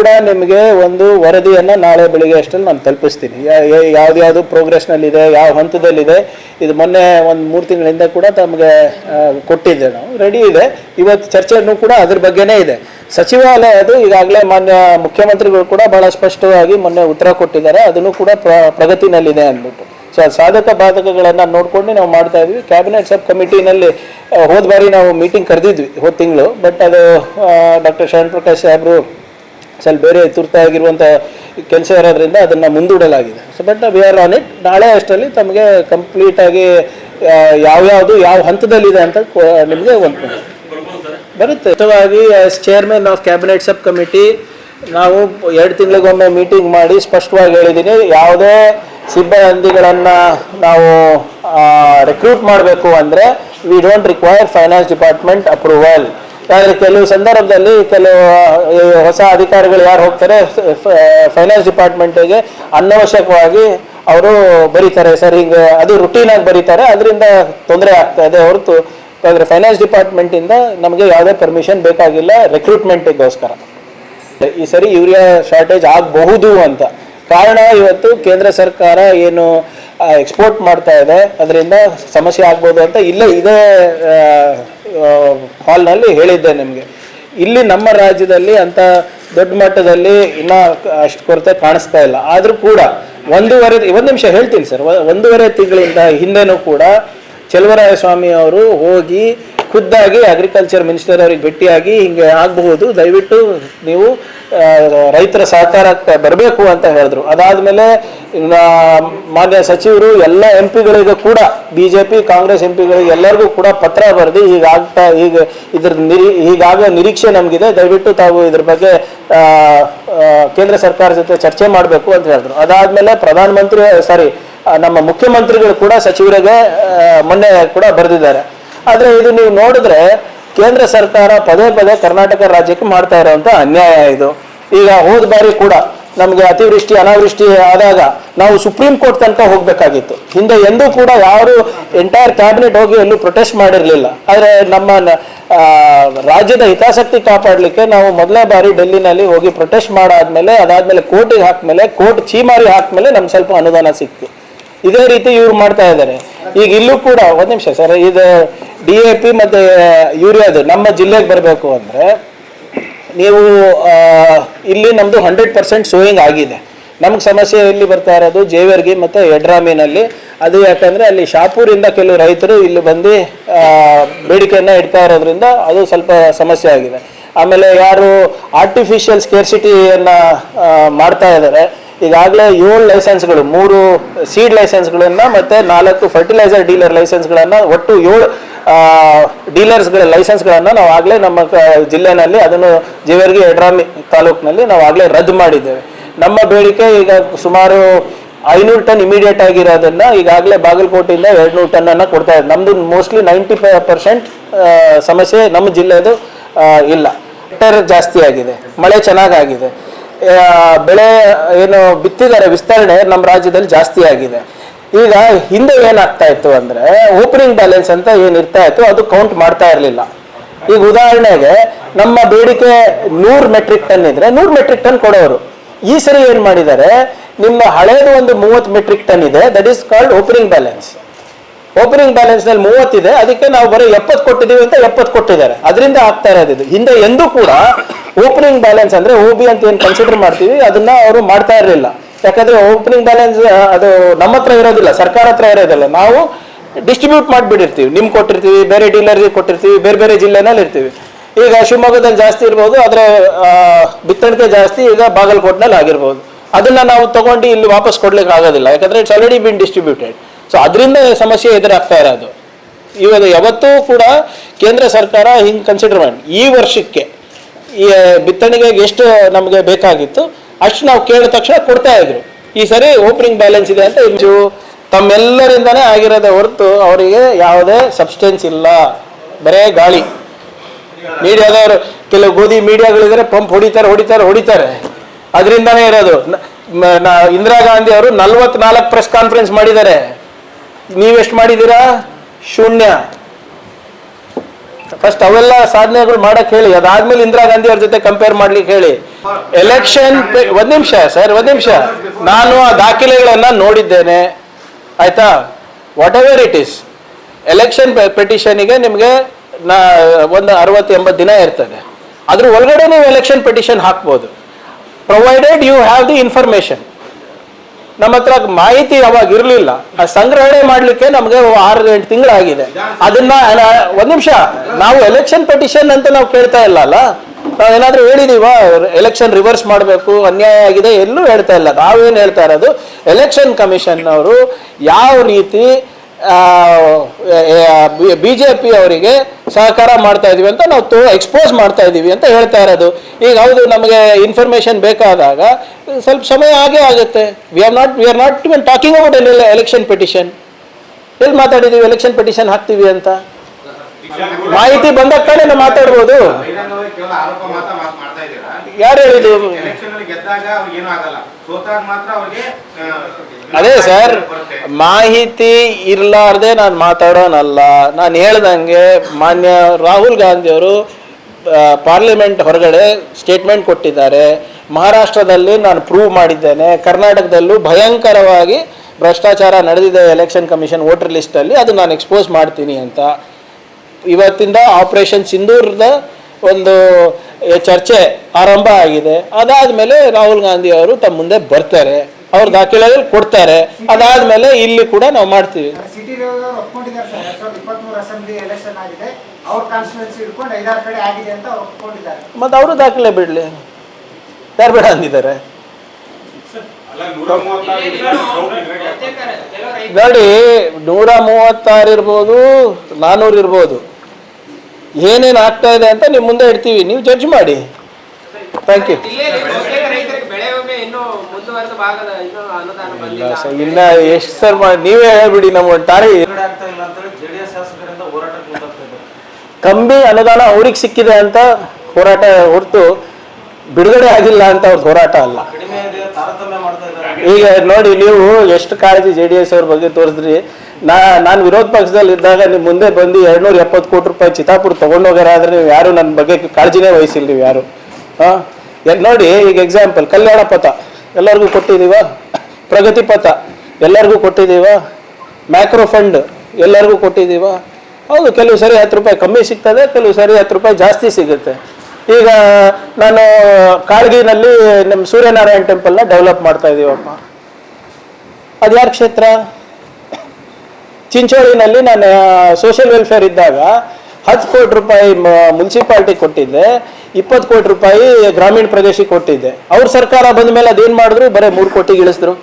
ಕೂಡ ನಿಮಗೆ ಒಂದು ವರದಿಯನ್ನು ನಾಳೆ ಬೆಳಿಗ್ಗೆ ಅಷ್ಟರಲ್ಲಿ ನಾನು ತಲುಪಿಸ್ತೀನಿ. ಯಾವ್ದ್ಯಾವುದು ಪ್ರೋಗ್ರೆಸ್ನಲ್ಲಿದೆ, ಯಾವ ಹಂತದಲ್ಲಿದೆ, ಇದು ಮೊನ್ನೆ ಒಂದು ಮೂರು ತಿಂಗಳಿಂದ ಕೂಡ ತಮಗೆ ಕೊಟ್ಟಿದ್ದೆ ನಾವು. ರೆಡಿ ಇದೆ. ಇವತ್ತು ಚರ್ಚೆನೂ ಕೂಡ ಅದ್ರ ಬಗ್ಗೆನೇ ಇದೆ. ಸಚಿವಾಲಯದು ಈಗಾಗಲೇ ಮಾನ್ಯ ಮುಖ್ಯಮಂತ್ರಿಗಳು ಕೂಡ ಬಹಳ ಸ್ಪಷ್ಟವಾಗಿ ಮೊನ್ನೆ ಉತ್ತರ ಕೊಟ್ಟಿದ್ದಾರೆ. ಅದನ್ನು ಕೂಡ ಪ್ರ, ಪ್ರಗತಿನಲ್ಲಿದೆ ಅಂದ್ಬಿಟ್ಟು. ಸೊ ಸಾಧಕ ಬಾಧಕಗಳನ್ನು ನೋಡ್ಕೊಂಡು ನಾವು ಮಾಡ್ತಾ ಇದ್ವಿ. ಕ್ಯಾಬಿನೆಟ್ ಸಬ್ ಕಮಿಟಿನಲ್ಲಿ ಹೋದ ಬಾರಿ ನಾವು ಮೀಟಿಂಗ್ ಕರೆದಿದ್ವಿ ಹೋದ ತಿಂಗಳು. ಬಟ್ ಅದು ಡಾಕ್ಟರ್ ಶರಣ್ ಪ್ರಕಾಶ್ ಸಾಹೇಬರು ಸ್ವಲ್ಪ ಬೇರೆ ತುರ್ತಾಗಿರುವಂಥ ಕೆಲಸ ಇರೋದ್ರಿಂದ ಅದನ್ನು ಮುಂದೂಡಲಾಗಿದೆ. So but we are on it ನಾಳೆ ಅಷ್ಟರಲ್ಲಿ ತಮಗೆ ಕಂಪ್ಲೀಟಾಗಿ ಯಾವ್ಯಾವುದು ಯಾವ ಹಂತದಲ್ಲಿದೆ ಅಂತ ನಿಮಗೆ ಒಂದು ಬರುತ್ತೆ. ಸ್ಪಷ್ಟವಾಗಿ as chairman of cabinet subcommittee ನಾವು ಎರಡು ತಿಂಗಳಿಗೊಮ್ಮೆ ಮೀಟಿಂಗ್ ಮಾಡಿ ಸ್ಪಷ್ಟವಾಗಿ ಹೇಳಿದ್ದೀನಿ. ಯಾವುದೇ ಸಿಬ್ಬಂದಿಗಳನ್ನು ನಾವು ರಿಕ್ರೂಟ್ ಮಾಡಬೇಕು ಅಂದರೆ we don't require finance department approval ಆದರೆ ಕೆಲವು ಸಂದರ್ಭದಲ್ಲಿ ಕೆಲವು ಹೊಸ ಅಧಿಕಾರಿಗಳು ಯಾರು ಹೋಗ್ತಾರೆ ಫೈನಾನ್ಸ್ ಡಿಪಾರ್ಟ್ಮೆಂಟಿಗೆ ಅನವಶ್ಯಕವಾಗಿ ಅವರು ಬರೀತಾರೆ. ಸರ್ ಹಿಂಗೆ ಅದು ರುಟೀನ್ ಆಗಿ ಬರೀತಾರೆ. ಅದರಿಂದ ತೊಂದರೆ ಆಗ್ತಾ ಇದೆ. ಹೊರತು ಆದರೆ ಫೈನಾನ್ಸ್ ಡಿಪಾರ್ಟ್ಮೆಂಟಿಂದ ನಮಗೆ ಯಾವುದೇ ಪರ್ಮಿಷನ್ ಬೇಕಾಗಿಲ್ಲ ರಿಕ್ರೂಟ್ಮೆಂಟಿಗೋಸ್ಕರ ಈ ಸರಿ ಯೂರಿಯಾ ಶಾರ್ಟೇಜ್ ಆಗಬಹುದು ಅಂತ. ಕಾರಣ ಇವತ್ತು ಕೇಂದ್ರ ಸರ್ಕಾರ ಏನು ಎಕ್ಸ್ಪೋರ್ಟ್ ಮಾಡ್ತಾ ಇದೆ. ಅದರಿಂದ ಸಮಸ್ಯೆ ಆಗ್ಬೋದು ಅಂತ ಇಲ್ಲೇ ಇದೇ ಹಾಲ್ನಲ್ಲಿ ಹೇಳಿದ್ದೆ ನಿಮಗೆ. ಇಲ್ಲಿ ನಮ್ಮ ರಾಜ್ಯದಲ್ಲಿ ಅಂತ ದೊಡ್ಡ ಮಟ್ಟದಲ್ಲಿ ಇನ್ನೂ ಅಷ್ಟು ಕೊರತೆ ಕಾಣಿಸ್ತಾ ಇಲ್ಲ. ಆದರೂ ಕೂಡ ಒಂದೂವರೆ, ಒಂದು ನಿಮಿಷ ಹೇಳ್ತೀನಿ ಸರ್. ಒಂದೂವರೆ ತಿಂಗಳಿಂದ ಹಿಂದೆನೂ ಕೂಡ ಚೆಲುವರಾಯ ಸ್ವಾಮಿ ಅವರು ಹೋಗಿ ಖುದ್ದಾಗಿ ಅಗ್ರಿಕಲ್ಚರ್ ಮಿನಿಸ್ಟರ್ ಅವರಿಗೆ ಭೇಟಿಯಾಗಿ ಹಿಂಗೆ ಆಗಬಹುದು. ದಯವಿಟ್ಟು ನೀವು ರೈತರ ಸಹಕಾರ ಬರಬೇಕು ಅಂತ ಹೇಳಿದ್ರು. ಅದಾದಮೇಲೆ ಮಾನ್ಯ ಸಚಿವರು ಎಲ್ಲ ಎಂ ಪಿಗಳಿಗೂ ಕೂಡ B J P Congress M ಪಿಗಳಿಗೆ ಎಲ್ಲರಿಗೂ ಕೂಡ ಪತ್ರ ಬರೆದು ಹೀಗಾಗ್ತಾ ಈಗ ಇದ್ರ ನಿರಿ ಹೀಗಾಗೋ ನಿರೀಕ್ಷೆ ನಮಗಿದೆ. ದಯವಿಟ್ಟು ತಾವು ಇದ್ರ ಬಗ್ಗೆ ಕೇಂದ್ರ ಸರ್ಕಾರ ಜೊತೆ ಚರ್ಚೆ ಮಾಡಬೇಕು ಅಂತ ಹೇಳಿದ್ರು. ಅದಾದಮೇಲೆ ಪ್ರಧಾನಮಂತ್ರಿ, ಸಾರಿ ನಮ್ಮ ಮುಖ್ಯಮಂತ್ರಿಗಳು ಕೂಡ ಸಚಿವರಿಗೆ ಮೊನ್ನೆ ಕೂಡ ಬರೆದಿದ್ದಾರೆ. ಆದರೆ ಇದು ನೀವು ನೋಡಿದ್ರೆ ಕೇಂದ್ರ ಸರ್ಕಾರ ಪದೇ ಪದೇ ಕರ್ನಾಟಕ ರಾಜ್ಯಕ್ಕೆ ಮಾಡ್ತಾ ಇರುವಂತ ಅನ್ಯಾಯ ಇದು. ಈಗ ಹೋದ ಬಾರಿ ಕೂಡ ನಮಗೆ ಅತಿವೃಷ್ಟಿ, ಅನಾವೃಷ್ಟಿ ಆದಾಗ ನಾವು ಸುಪ್ರೀಂ ಕೋರ್ಟ್ ತನಕ ಹೋಗ್ಬೇಕಾಗಿತ್ತು. ಹಿಂದೆ ಎಂದೂ ಕೂಡ ಯಾರು ಎಂಟೈರ್ ಕ್ಯಾಬಿನೆಟ್ ಹೋಗಿ ಎಲ್ಲೂ ಪ್ರೊಟೆಸ್ಟ್ ಮಾಡಿರಲಿಲ್ಲ. ಆದರೆ ನಮ್ಮ ರಾಜ್ಯದ ಹಿತಾಸಕ್ತಿ ಕಾಪಾಡಲಿಕ್ಕೆ ನಾವು ಮೊದಲೇ ಬಾರಿ ಡೆಲ್ಲಿನಲ್ಲಿ ಹೋಗಿ ಪ್ರೊಟೆಸ್ಟ್ ಮಾಡಾದ್ಮೇಲೆ, ಅದಾದ್ಮೇಲೆ ಕೋರ್ಟಿಗೆ ಹಾಕ್ಮೇಲೆ ಕೋರ್ಟ್ ಚೀಮಾರಿ ಹಾಕ್ಮೇಲೆ ನಮ್ಗೆ ಸ್ವಲ್ಪ ಅನುದಾನ ಸಿಕ್ತು. ಇದೇ ರೀತಿ ಇವ್ರು ಮಾಡ್ತಾ ಇದ್ದಾರೆ. ಈಗ ಇಲ್ಲೂ ಕೂಡ, ಒಂದ್ ನಿಮಿಷ ಸರ್, ಇದು ಡಿ ಎ ಪಿ ಮತ್ತೆ ಯೂರಿಯಾದು ನಮ್ಮ ಜಿಲ್ಲೆಗೆ ಬರಬೇಕು ಅಂದರೆ ನೀವು ಇಲ್ಲಿ ನಮ್ಮದು ಹಂಡ್ರೆಡ್ ಪರ್ಸೆಂಟ್ ಸೋಯಿಂಗ್ ಆಗಿದೆ. ನಮ್ಗೆ ಸಮಸ್ಯೆ ಎಲ್ಲಿ ಬರ್ತಾ ಇರೋದು ಜೇವರ್ಗಿ ಮತ್ತು ಎಡ್ರಾಮಿನಲ್ಲಿ. ಅದು ಯಾಕಂದರೆ ಅಲ್ಲಿ ಶಾಪೂರಿಂದ ಕೆಲವು ರೈತರು ಇಲ್ಲಿ ಬಂದು ಬೇಡಿಕೆಯನ್ನು ಇಡ್ತಾ ಇರೋದ್ರಿಂದ ಅದು ಸ್ವಲ್ಪ ಸಮಸ್ಯೆ ಆಗಿದೆ. ಆಮೇಲೆ ಯಾರು ಆರ್ಟಿಫಿಷಿಯಲ್ ಸ್ಕೇರ್ಸಿಟಿಯನ್ನು ಮಾಡ್ತಾ ಇದ್ದಾರೆ ಈಗಾಗಲೇ ಏಳು ಲೈಸೆನ್ಸ್ಗಳು ಮೂರು ಸೀಡ್ ಲೈಸೆನ್ಸ್ಗಳನ್ನು ಮತ್ತು ನಾಲ್ಕು ಫರ್ಟಿಲೈಸರ್ ಡೀಲರ್ ಲೈಸೆನ್ಸ್ಗಳನ್ನು ಒಟ್ಟು ಏಳು ಡೀಲರ್ಸ್ಗಳ ಲೈಸೆನ್ಸ್ಗಳನ್ನು ನಾವು ಆಗಲೇ ನಮ್ಮ ಜಿಲ್ಲೆನಲ್ಲಿ ಅದನ್ನು ಜೇವರ್ಗಿ ಯಡ್ರಾಮಿ ತಾಲೂಕಿನಲ್ಲಿ ನಾವು ಆಗಲೇ ರದ್ದು ಮಾಡಿದ್ದೇವೆ. ನಮ್ಮ ಬೇಡಿಕೆ ಈಗ ಸುಮಾರು ಐನೂರು ಟನ್ ಇಮಿಡಿಯೇಟ್ ಆಗಿರೋದನ್ನ ಈಗಾಗಲೇ ಬಾಗಲಕೋಟೆಯಿಂದ ಎರಡು ನೂರು ಟನ್ ಅನ್ನ ಕೊಡ್ತಾ ಇದೆ ನಮ್ದು ಮೋಸ್ಟ್ಲಿ ನೈಂಟಿ ಫೈವ್ ಪರ್ಸೆಂಟ್ ಸಮಸ್ಯೆ ನಮ್ಮ ಜಿಲ್ಲೆದು ಇಲ್ಲ. ಟರ್ ಜಾಸ್ತಿ ಆಗಿದೆ, ಮಳೆ ಚೆನ್ನಾಗಾಗಿದೆ ಬೆಳೆ ಏನು ಬಿತ್ತಿದ್ದಾರೆ, ವಿಸ್ತರಣೆ ನಮ್ಮ ರಾಜ್ಯದಲ್ಲಿ ಜಾಸ್ತಿ ಆಗಿದೆ. ಈಗ ಹಿಂದೆ ಏನಾಗ್ತಾ ಇತ್ತು ಅಂದ್ರೆ ಓಪನಿಂಗ್ ಬ್ಯಾಲೆನ್ಸ್ ಅಂತ ಏನ್ ಇರ್ತಾ ಇತ್ತು, ಅದು ಕೌಂಟ್ ಮಾಡ್ತಾ ಇರಲಿಲ್ಲ. ಈಗ ಉದಾಹರಣೆಗೆ ನಮ್ಮ ಬೇಡಿಕೆ ನೂರು ಮೆಟ್ರಿಕ್ ಟನ್ ಇದ್ರೆ ನೂರು ಮೆಟ್ರಿಕ್ ಟನ್ ಕೊಡೋರು. ಈ ಸರಿ ಏನ್ ಮಾಡಿದ್ದಾರೆ, ನಿಮ್ಮ ಹಳೇದು ಒಂದು ಮೂವತ್ತು ಮೆಟ್ರಿಕ್ ಟನ್ ಇದೆ that is called opening balance opening ಬ್ಯಾಲೆನ್ಸ್ನಲ್ಲಿ ಮೂವತ್ತಿದೆ ಅದಕ್ಕೆ ನಾವು ಬರೀ ಎಪ್ಪತ್ತು ಕೊಟ್ಟಿದ್ದೀವಿ ಅಂತ ಎಪ್ಪತ್ತು ಕೊಟ್ಟಿದ್ದಾರೆ. ಅದರಿಂದ ಆಗ್ತಾ ಇರೋದು ಇದು. ಹಿಂದೆ ಎಂದೂ ಕೂಡ ಓಪನಿಂಗ್ ಬ್ಯಾಲೆನ್ಸ್ ಅಂದ್ರೆ ಓ ಬಿ ಅಂತ ಏನು ಕನ್ಸಿಡರ್ ಮಾಡ್ತೀವಿ, ಅದನ್ನ ಅವರು ಮಾಡ್ತಾ ಇರಲಿಲ್ಲ. ಯಾಕಂದ್ರೆ ಓಪನಿಂಗ್ ಬ್ಯಾಲೆನ್ಸ್ ಅದು ನಮ್ಮ ಹತ್ರ ಇರೋದಿಲ್ಲ, ಸರ್ಕಾರ ಹತ್ರ ಇರೋದಿಲ್ಲ. ನಾವು ಡಿಸ್ಟ್ರಿಬ್ಯೂಟ್ ಮಾಡಿಬಿಟ್ಟಿರ್ತೀವಿ. ನಿಮ್ಗೆ ಕೊಟ್ಟಿರ್ತೀವಿ, ಬೇರೆ ಡೀಲರ್ಗೆ ಕೊಟ್ಟಿರ್ತೀವಿ, ಬೇರೆ ಬೇರೆ ಜಿಲ್ಲೆನಲ್ಲಿ ಇರ್ತೀವಿ. ಈಗ ಶಿವಮೊಗ್ಗದಲ್ಲಿ ಜಾಸ್ತಿ ಇರ್ಬೋದು, ಆದರೆ ಬಿತ್ತಣಿಕೆ ಜಾಸ್ತಿ, ಈಗ ಬಾಗಲಕೋಟ್ನಲ್ಲಿ ಆಗಿರ್ಬೋದು. ಅದನ್ನ ನಾವು ತಗೊಂಡು ಇಲ್ಲಿ ವಾಪಸ್ ಕೊಡ್ಲಿಕ್ಕೆ ಆಗೋದಿಲ್ಲ. ಯಾಕಂದ್ರೆ it's already been distributed so ಅದರಿಂದ ಸಮಸ್ಯೆ ಎದುರಾಗ್ತಾ ಇರೋದು. ಇವಾಗ ಯಾವತ್ತೂ ಕೂಡ ಕೇಂದ್ರ ಸರ್ಕಾರ ಹಿಂಗೆ ಕನ್ಸಿಡರ್ ಮಾಡಿ. ಈ ವರ್ಷಕ್ಕೆ, ಈ, ಬಿತ್ತಣಿಗೆಗೆ ಎಷ್ಟು ನಮಗೆ ಬೇಕಾಗಿತ್ತು ಅಷ್ಟು ನಾವು ಕೇಳಿದ ತಕ್ಷಣ ಕೊಡ್ತಾ ಇದ್ರು. ಈ ಸರಿ ಓಪನಿಂಗ್ ಬ್ಯಾಲೆನ್ಸ್ ಇದೆ ಅಂತ ಇಂಜು ತಮ್ಮೆಲ್ಲರಿಂದನೇ ಆಗಿರೋದೇ ಹೊರತು ಅವರಿಗೆ ಯಾವುದೇ ಸಬ್ಸ್ಟೆನ್ಸ್ ಇಲ್ಲ. ಬರೇ ಗಾಳಿ. ಮೀಡಿಯಾದವರು, ಕೆಲವು ಗೋಧಿ ಮೀಡಿಯಾಗಳಿದ್ರೆ ಪಂಪ್ ಹೊಡಿತಾರೆ ಹೊಡಿತಾರೆ ಹೊಡಿತಾರೆ. ಅದರಿಂದನೇ ಇರೋದು. ಇಂದಿರಾ ಗಾಂಧಿ ಅವರು ನಲ್ವತ್ನಾಲ್ಕು ಪ್ರೆಸ್ ಕಾನ್ಫರೆನ್ಸ್ ಮಾಡಿದ್ದಾರೆ. ನೀವೆಷ್ಟು ಮಾಡಿದ್ದೀರಾ? ಶೂನ್ಯ. ಫಸ್ಟ್ ಅವೆಲ್ಲ ಸಾಧನೆಗಳು ಮಾಡಕ್ ಹೇಳಿ. ಅದಾದ್ಮೇಲೆ ಇಂದಿರಾ ಗಾಂಧಿ ಅವ್ರ ಜೊತೆ ಕಂಪೇರ್ ಮಾಡ್ಲಿಕ್ಕೆ ಹೇಳಿ. ಎಲೆಕ್ಷನ್ ಒಂದ್ ನಿಮಿಷ ಸರ್, ಒಂದ್ ನಿಮಿಷ. ನಾನು ಆ ದಾಖಲೆಗಳನ್ನ ನೋಡಿದ್ದೇನೆ. ಆಯ್ತಾ? Whatever it is election ಪೆಟಿಷನಿಗೆ ನಿಮಗೆ ನಾ ಒಂದು ಅರವತ್ತು, ಎಂಬತ್ತು ದಿನ ಇರ್ತದೆ. ಅದ್ರ ಒಳಗಡೆ ನೀವು ಎಲೆಕ್ಷನ್ ಪೆಟಿಷನ್ ಹಾಕ್ಬೋದು. Provided you have the information ನಮ್ಮ ಹತ್ರ ಮಾಹಿತಿ ಅವಾಗ ಇರಲಿಲ್ಲ, ಆ ಸಂಗ್ರಹಣೆ ಮಾಡಲಿಕ್ಕೆ ನಮಗೆ ಆರು ಎಂಟು ತಿಂಗಳಾಗಿದೆ. ಅದನ್ನ ಒಂದು ನಿಮಿಷ, ನಾವು ಎಲೆಕ್ಷನ್ ಪೆಟಿಷನ್ ಅಂತ ನಾವು ಕೇಳ್ತಾ ಇಲ್ಲ ಅಲ್ಲ? ನಾವು ಏನಾದ್ರೂ ಹೇಳಿದೀವ ಎಲೆಕ್ಷನ್ ರಿವರ್ಸ್ ಮಾಡಬೇಕು, ಅನ್ಯಾಯ ಆಗಿದೆ ಎಲ್ಲೂ ಹೇಳ್ತಾ ಇಲ್ಲ. ನಾವೇನು ಹೇಳ್ತಾ ಇರೋದು ಎಲೆಕ್ಷನ್ ಕಮಿಷನ್ ಅವರು ಯಾವ ರೀತಿ ಬಿ ಜೆ ಪಿ ಅವರಿಗೆ ಸಹಕಾರ ಮಾಡ್ತಾ ಇದೀವಿ ಅಂತ ನಾವು ಎಕ್ಸ್ಪೋಸ್ ಮಾಡ್ತಾ ಇದ್ದೀವಿ ಅಂತ ಹೇಳ್ತಾ ಇರೋದು. ಈಗ ಹೌದು, ನಮಗೆ ಇನ್ಫಾರ್ಮೇಶನ್ ಬೇಕಾದಾಗ ಸ್ವಲ್ಪ ಸಮಯ ಆಗೇ ಆಗುತ್ತೆ. We are not we are not even talking about election petition ಎಲ್ಲಿ ಮಾತಾಡಿದೀವಿ? ಎಲೆಕ್ಷನ್ ಪೆಟಿಷನ್ ಹಾಕ್ತೀವಿ ಅಂತ. ಮಾಹಿತಿ ಬಂದಾಗ ತಾನೇ ನಾವು ಮಾತಾಡ್ಬೋದು. ಯಾರು ಹೇಳಿದ್ದು? ಅದೇ ಸರ್ ಮಾಹಿತಿ ಇರ್ಲಾರ್ದೆ ನಾನು ಮಾತಾಡೋನಲ್ಲ. ನಾನು ಹೇಳ್ದಂಗೆ ಮಾನ್ಯ ರಾಹುಲ್ ಗಾಂಧಿ ಅವರು ಪಾರ್ಲಿಮೆಂಟ್ ಹೊರಗಡೆ ಸ್ಟೇಟ್ಮೆಂಟ್ ಕೊಟ್ಟಿದ್ದಾರೆ. ಮಹಾರಾಷ್ಟ್ರದಲ್ಲಿ ನಾನು ಪ್ರೂವ್ ಮಾಡಿದ್ದೇನೆ. ಕರ್ನಾಟಕದಲ್ಲೂ ಭಯಂಕರವಾಗಿ ಭ್ರಷ್ಟಾಚಾರ ನಡೆದಿದೆ ಎಲೆಕ್ಷನ್ ಕಮಿಷನ್ ವೋಟರ್ ಲಿಸ್ಟಲ್ಲಿ. ಅದು ನಾನು ಎಕ್ಸ್ಪೋಸ್ ಮಾಡ್ತೀನಿ ಅಂತ. ಇವತ್ತಿಂದ ಆಪರೇಷನ್ ಸಿಂಧೂರದ ಒಂದು ಚರ್ಚೆ ಆರಂಭ ಆಗಿದೆ. ಅದಾದ್ಮೇಲೆ ರಾಹುಲ್ ಗಾಂಧಿ ಅವರು ತಮ್ಮ ಮುಂದೆ ಬರ್ತಾರೆ. ಅವ್ರ ದಾಖಲೆಗಳು ಕೊಡ್ತಾರೆ. ಅದಾದ್ಮೇಲೆ ಇಲ್ಲಿ ಕೂಡ ನಾವು ಮಾಡ್ತೀವಿ. ಮತ್ತು ಅವರು ದಾಖಲೆ ಬಿಡ್ಲಿ. ಯಾರು ಬೇಡ ಅಂದಿದ್ದಾರೆ. ನೋಡಿ ನೂರ ಮೂವತ್ತಾರು ಇರ್ಬೋದು ನಾನ್ನೂರು ಇರ್ಬೋದು. ಏನೇನು ಆಗ್ತಾ ಇದೆ ಅಂತ ನಿಮ್ಮ ಮುಂದೆ ಇಡ್ತೀವಿ. ನೀವು ಜಡ್ಜ್ ಮಾಡಿ. ಥ್ಯಾಂಕ್ ಯು ಇನ್ನೂ ಎಷ್ಟು ಸರ್ ಮಾಡಿ ನೀವೇ ಹೇಳ್ಬಿಡಿ ನಮ್ಮ ಟಾರಿ ಕಂಬಿ ಅನುದಾನ ಅವ್ರಿಗೆ ಸಿಕ್ಕಿದೆ ಅಂತ ಹೋರಾಟ ಹೊರತು ಬಿಡುಗಡೆ ಆಗಿಲ್ಲ ಅಂತ ಅವ್ರ ಹೋರಾಟ ಅಲ್ಲ. ಈಗ ನೋಡಿ ನೀವು ಎಷ್ಟು ಕಾಳಜಿ ಜೆ ಡಿ ಎಸ್ ಅವ್ರ ಬಗ್ಗೆ ತೋರಿಸಿದ್ರಿ. ನಾ, ನಾನು ವಿರೋಧ ಪಕ್ಷದಲ್ಲಿ ಇದ್ದಾಗ ನೀವು ಮುಂದೆ ಬಂದು ಎರಡ್ನೂರ ಎಪ್ಪತ್ತು ಕೋಟಿ ರೂಪಾಯಿ ಚಿತಾಪುರ ತೊಗೊಂಡೋಗ್ಯಾರಾದ್ರೆ ನೀವು ಯಾರು ನನ್ನ ಬಗ್ಗೆ ಕಾಳಜಿನೇ ವಹಿಸಿಲ್ಲ ನೀವು ಯಾರು? ಹಾಂ? ನೋಡಿ ಈಗ ಎಕ್ಸಾಂಪಲ್ ಕಲ್ಯಾಣ ಪಥ. ಎಲ್ಲರಿಗೂ ಕೊಟ್ಟಿದ್ದೀವ? ಪ್ರಗತಿ ಪಥ. ಎಲ್ಲರಿಗೂ ಕೊಟ್ಟಿದ್ದೀವ? ಮ್ಯಾಕ್ರೋ ಫಂಡ್ ಎಲ್ಲರಿಗೂ ಕೊಟ್ಟಿದ್ದೀವ? ಹೌದು, ಕೆಲವು ಸರಿ ಹತ್ತು ರೂಪಾಯಿ ಕಮ್ಮಿ ಸಿಗ್ತದೆ, ಕೆಲವು ಸರಿ ಹತ್ತು ರೂಪಾಯಿ ಜಾಸ್ತಿ ಸಿಗುತ್ತೆ. ಈಗ ನಾನು ಕಾಳ್ಗಿನಲ್ಲಿ ನಮ್ಮ ಸೂರ್ಯನಾರಾಯಣ ಟೆಂಪಲ್ನ ಡೆವಲಪ್ ಮಾಡ್ತಾ ಇದ್ದೀವಪ್ಪ ಅದು ಯಾರ ಕ್ಷೇತ್ರ? ಚಿಂಚೋಳಿನಲ್ಲಿ ನಾನು ಸೋಷಿಯಲ್ ವೆಲ್ಫೇರ್ ಇದ್ದಾಗ ಹತ್ತು ಕೋಟಿ ರೂಪಾಯಿ ಮುನ್ಸಿಪಾಲ್ಟಿ ಕೊಟ್ಟಿದ್ದೆ, ಇಪ್ಪತ್ತು ಕೋಟಿ ರೂಪಾಯಿ ಗ್ರಾಮೀಣ ಪ್ರದೇಶಕ್ಕೆ ಕೊಟ್ಟಿದ್ದೆ. ಅವ್ರ ಸರ್ಕಾರ ಬಂದ ಮೇಲೆ ಅದೇನು ಮಾಡಿದ್ರು? ಬರೀ ಮೂರು ಕೋಟಿಗೆ ಇಳಿಸಿದ್ರು.